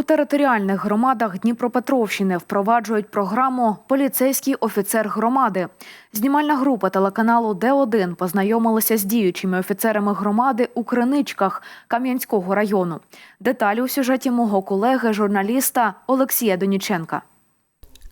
У територіальних громадах Дніпропетровщини впроваджують програму Поліцейський офіцер громади. Знімальна група телеканалу Д1 познайомилася з діючими офіцерами громади у Криничках Кам'янського району. Деталі у сюжеті мого колеги, журналіста Олексія Доніченка.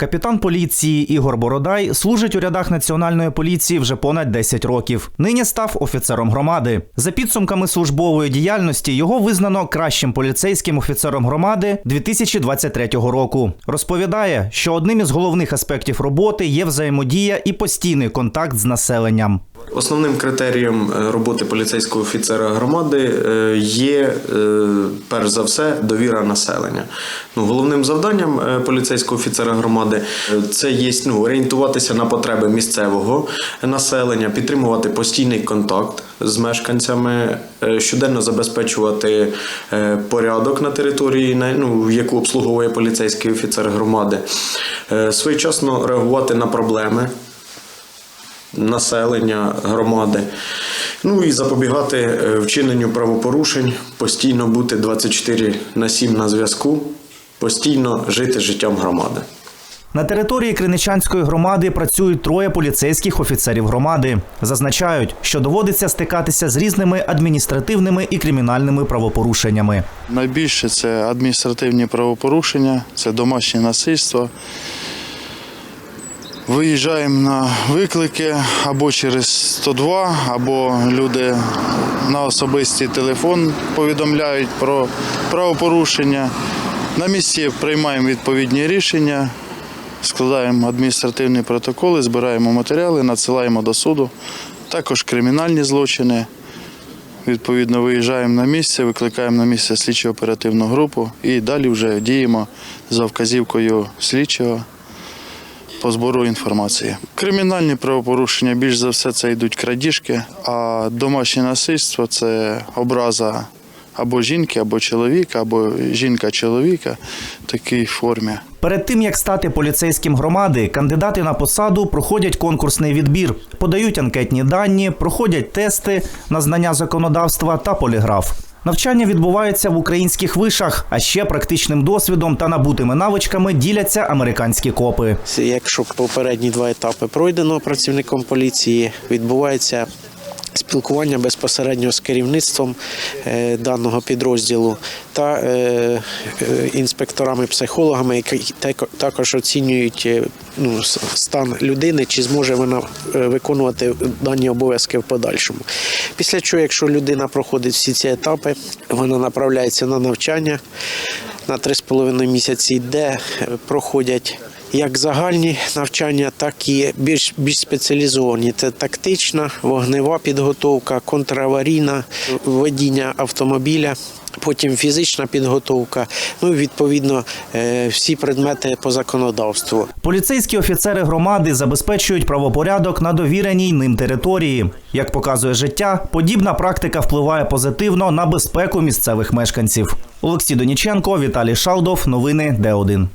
Капітан поліції Ігор Бородай служить у рядах національної поліції вже понад 10 років. Нині став офіцером громади. За підсумками службової діяльності його визнано кращим поліцейським офіцером громади 2023 року. Розповідає, що одним із головних аспектів роботи є взаємодія і постійний контакт з населенням. Основним критерієм е, роботи поліцейського офіцера громади е, є е, перш за все довіра населення. Ну, головним завданням поліцейського офіцера громади це є ну, орієнтуватися на потреби місцевого населення, підтримувати постійний контакт з мешканцями, щоденно забезпечувати порядок на території, ну, яку обслуговує поліцейський офіцер громади, своєчасно реагувати на проблеми населення громади. Ну і запобігати е, вчиненню правопорушень, постійно бути 24 на 7 на зв'язку, постійно жити життям громади. На території Криничанської громади працюють троє поліцейських офіцерів громади. Зазначають, що доводиться стикатися з різними адміністративними і кримінальними правопорушеннями. Найбільше це адміністративні правопорушення, це домашнє насильство. Виїжджаємо на виклики або через 102, або люди на особистий телефон повідомляють про правопорушення. На місці приймаємо відповідні рішення, складаємо адміністративні протоколи, збираємо матеріали, надсилаємо до суду. Також кримінальні злочини. Відповідно, виїжджаємо на місце, викликаємо на місце слідчо-оперативну групу і далі вже діємо за вказівкою слідчого по збору інформації. Кримінальні правопорушення більш за все це йдуть крадіжки, а домашнє насильство це образа або жінки, або чоловіка, або жінка-чоловіка в такій формі. Перед тим як стати поліцейським громади, кандидати на посаду проходять конкурсний відбір, подають анкетні дані, проходять тести на знання законодавства та поліграф. Навчання відбувається в українських вишах, а ще практичним досвідом та набутими навичками діляться американські копи. Якщо попередні два етапи пройдено працівником поліції, відбувається спілкування безпосередньо з керівництвом е, даного підрозділу та е, е, інспекторами-психологами, які також оцінюють ну, стан людини, чи зможе вона виконувати дані обов'язки в подальшому. Після чого, якщо людина проходить всі ці етапи, вона направляється на навчання на 3,5 місяці, де проходять як загальні навчання, так і більш, більш спеціалізовані. Це тактична, вогнева підготовка, контраварійна, водіння автомобіля. Потім фізична підготовка, ну і відповідно е, всі предмети по законодавству. Поліцейські офіцери громади забезпечують правопорядок на довіреній ним території. Як показує життя, подібна практика впливає позитивно на безпеку місцевих мешканців. Олексій Доніченко, Віталій Шалдов. Новини Д1.